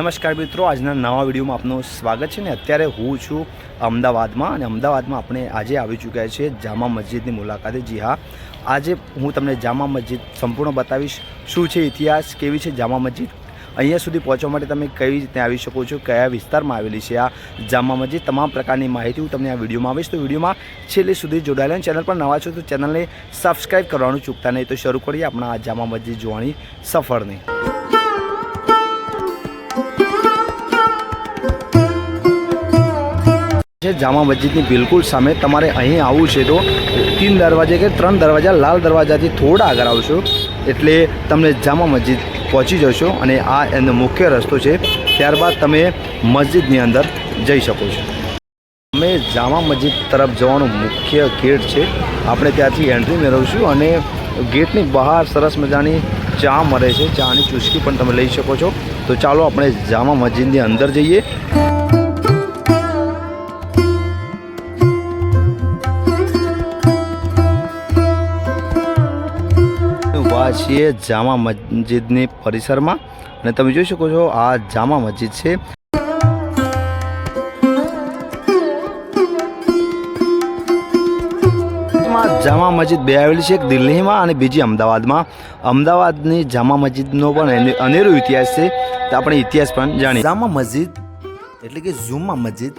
નમસ્કાર મિત્રો, આજના નવા વિડીયોમાં આપનું સ્વાગત છે ને અત્યારે હું છું અમદાવાદમાં અને અમદાવાદમાં આપણે આજે આવી ચૂક્યા છીએ જામા મસ્જિદની મુલાકાતે. જી હા, આજે હું તમને જામા મસ્જિદ સંપૂર્ણ બતાવીશ. શું છે ઇતિહાસ, કેવી છે જામા મસ્જિદ? અહીંયા સુધી પહોંચવા માટે તમે કઈ રીતે આવી શકો છો? કયા વિસ્તારમાં આવેલી છે આ જામા મસ્જિદ? તમામ પ્રકારની માહિતી હું તમને આ વિડીયોમાં આવીશ તો વિડીયોમાં છેલ્લે સુધી જોડાયેલા ચેનલ પર નવા છો તો ચેનલને સબસ્ક્રાઈબ કરવાનું ચૂકતા નહીં. તો શરૂ કરીએ આપણા આ જામા મસ્જિદ જોવાની સફરની. છે, જામા મસ્જિદની બિલકુલ સામે તમારે અહીં આવવું છે તો તીન દરવાજે કે ત્રણ દરવાજા, લાલ દરવાજાથી થોડા આગળ આવશો એટલે તમને જામા મસ્જિદ પહોંચી જશો અને આ એનો મુખ્ય રસ્તો છે, ત્યારબાદ તમે મસ્જિદની અંદર જઈ શકો છો. અમે જામા મસ્જિદ તરફ જવાનો મુખ્ય ગેટ છે. આપણે ત્યાંથી એન્ટ્રી મેળવીશું અને ગેટની બહાર સરસ મજાની ચા મળે છે. ચાની ચુસ્કી પણ તમે લઈ શકો છો. તો ચાલો આપણે જામા મસ્જિદની અંદર જઈએ. ઊભા છીએ જામા મસ્જિદની પરિસરમાં. અને તમે જોઈ શકો છો, આ જામા મસ્જિદ છે. જામા મસ્જિદ બે આવેલી છે, એક દિલ્હીમાં અને બીજી અમદાવાદમાં. અમદાવાદની જામા મસ્જિદનો પણ અને- અનેરો ઇતિહાસ છે, તો આપણે ઇતિહાસ પણ જાણીએ. જામા મસ્જિદ એટલે કે જુમા મસ્જિદ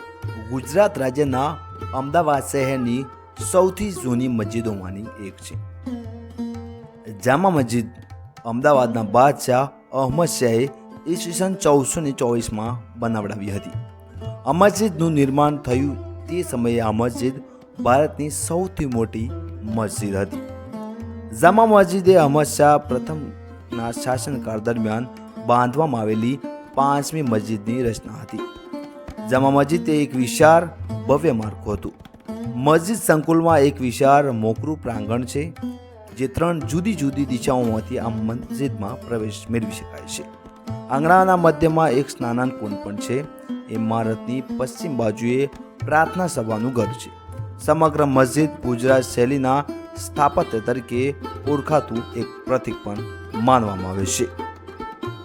ગુજરાત રાજ્યના અમદાવાદ શહેરની સૌથી જૂની મસ્જિદોમાંની એક છે. જામા મસ્જિદ, અમદાવાદના બાદશાહ અહમદ શાહે ઈસવીસન ચૌદસો ને ચોવીસમાં બનાવડાવી હતી. આ મસ્જિદનું નિર્માણ થયું તે સમયે આ મસ્જિદ ભારતની સૌથી મોટી મસ્જિદ હતી. જામા મસ્જિદે અહમદ શાહ પ્રથમના શાસનકાળ દરમિયાન બાંધવામાં આવેલી પાંચમી મસ્જિદની રચના હતી. જામા મસ્જિદ તે એક વિશાળ ભવ્ય માળખું હતું. મસ્જિદ સંકુલમાં એક વિશાળ મોકરું પ્રાંગણ છે. જે ત્રણ જુદી જુદી દિશાઓમાંથી આ મસ્જિદમાં પ્રવેશ મેળવી શકાય છે. આંગણાના મધ્યમાં એક સ્નાનાન કુંડ પણ છે ઇમારતની પશ્ચિમ બાજુએ પ્રાર્થના સભાનું ઘર છે. સમગ્ર મસ્જિદ ગુજરાત શૈલીના સ્થાપત્ય તરીકે ઓળખાતું એક પ્રતિક પણ માનવામાં આવે છે.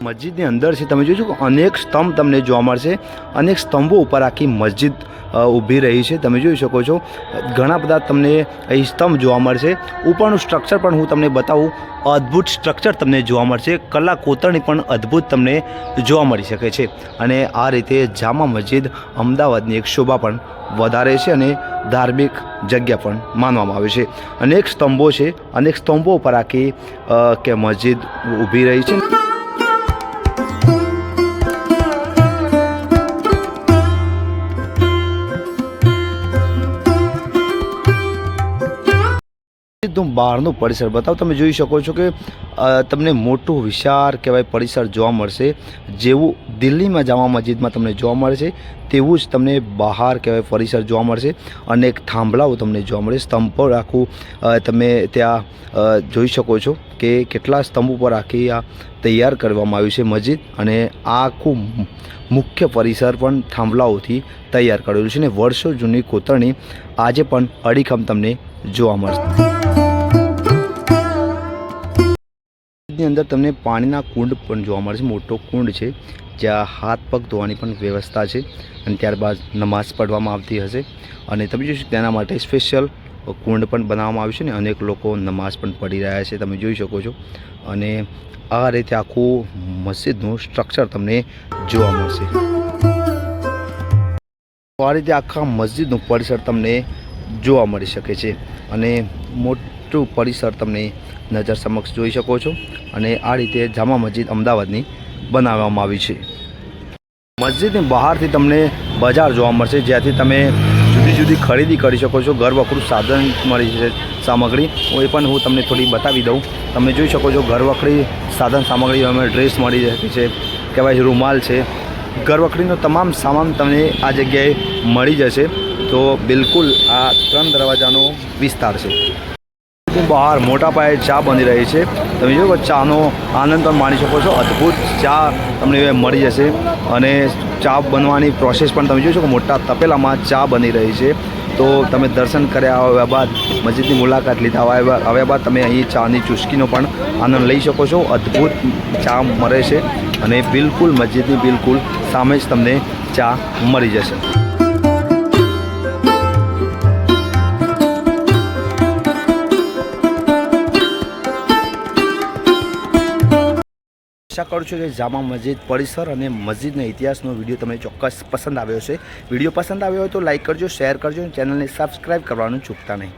મસ્જિદની અંદર છે તમે કે અનેક સ્તંભ તમને જોવા મળશે. અનેક સ્તંભો ઉપર આખી મસ્જિદ ઊભી રહી છે. તમે જોઈ શકો છો ઘણા બધા તમને અહીં સ્તંભ જોવા મળશે. ઉપરનું સ્ટ્રક્ચર પણ હું તમને બતાવું. અદ્ભુત સ્ટ્રક્ચર તમને જોવા મળશે. કલા કોતરણી પણ અદ્ભુત તમને જોવા મળી શકે છે. અને આ રીતે જામા મસ્જિદ અમદાવાદની એક શોભા પણ વધારે છે અને ધાર્મિક જગ્યા પણ માનવામાં આવે છે. અનેક સ્તંભો છે. અનેક સ્તંભો ઉપર આખી કે મસ્જિદ ઊભી રહી છે. મસ્જિદનું બહારનું પરિસર. બતાવો, તમે જોઈ શકો છો કે તમને મોટું વિશાળ કહેવાય પરિસર જોવા મળશે. જેવું દિલ્હીમાં જામા મસ્જિદમાં તમને જોવા મળે છે તેવું જ તમને બહાર કહેવાય પરિસર જોવા મળશે. અને એક થાંભલાઓ તમને જોવા મળે. સ્તંભ પર આખું તમે ત્યાં જોઈ શકો છો કે કેટલા સ્તંભ ઉપર આખી આ તૈયાર કરવામાં આવ્યું છે મસ્જિદ અને આખું મુખ્ય પરિસર પણ થાંભલાઓથી તૈયાર કરેલું છે અને વર્ષો જૂની કોતરણી આજે પણ અડીખમ તમને જોવા મળશે. ની અંદર તમને પાણીના કુંડ પણ જોવા મળશે મોટો કુંડ છે, જ્યાં હાથ પગ ધોવાની પણ વ્યવસ્થા છે અને ત્યારબાદ નમાઝ પઢવામાં આવતી હશે. અને તમે જોઈ શકો તેના માટે સ્પેશિયલ કુંડ પણ બનાવવામાં આવ્યું છે ને અનેક લોકો નમાઝ પણ પઢી રહ્યા છે, તમે જોઈ શકો છો. અને આ રીતે આખું મસ્જિદનું સ્ટ્રક્ચર તમને જોવા મળશે. આ રીતે આખા મસ્જિદનું પરિસર તમને જોવા મળી શકે છે. અને મોટું પરિસર તમને નજર સમક્ષ જોઈ શકો છો અને આ રીતે જામા મસ્જિદ અમદાવાદની બનાવવામાં આવી છે. મસ્જિદની બહારથી તમને બજાર જોવા મળશે, જ્યાંથી તમે જુદી જુદી ખરીદી કરી શકો છો ઘર વખરું સાધન મળી છે સામગ્રી. એ પણ હું તમને થોડી બતાવી દઉં. તમે જોઈ શકો છો ઘર વખરી સાધન સામગ્રી, અમે ડ્રેસ મળી શકે છે, કહેવાય રૂમાલ છે. ઘર વખરીનો તમામ સામાન તમને આ જગ્યાએ મળી જશે. તો બિલકુલ આ ત્રણ દરવાજાનો વિસ્તાર છે. બહાર મોટા પાયે ચા બની રહી છે. તમે જો કે ચાનો આનંદ પણ માણી શકો છો. અદ્ભુત ચા તમને મળી જશે. અને ચા બનવાની પ્રોસેસ પણ તમે જોઈ શકો, મોટા તપેલામાં ચા બની રહી છે. તો તમે દર્શન કર્યા આવ્યા બાદ, મસ્જિદની મુલાકાત લીધા આવ્યા બાદ તમે અહીં ચાની ચુસ્કીનો પણ આનંદ લઈ શકો છો. અદ્ભુત ચા મળે છે. અને બિલકુલ, મસ્જિદની બિલકુલ સામે જ તમને ચા મળી જશે. આશા કરું છું કે જામા મસ્જિદ પરિસર અને મસ્જિદના ઇતિહાસનો વીડિયો તમને ચોક્કસ પસંદ આવ્યો છે વીડિયો પસંદ આવ્યો હોય તો લાઈક કરજો, શેર કરજો અને ચેનલને સબસ્ક્રાઈબ કરવાનું ચૂકતા નહીં.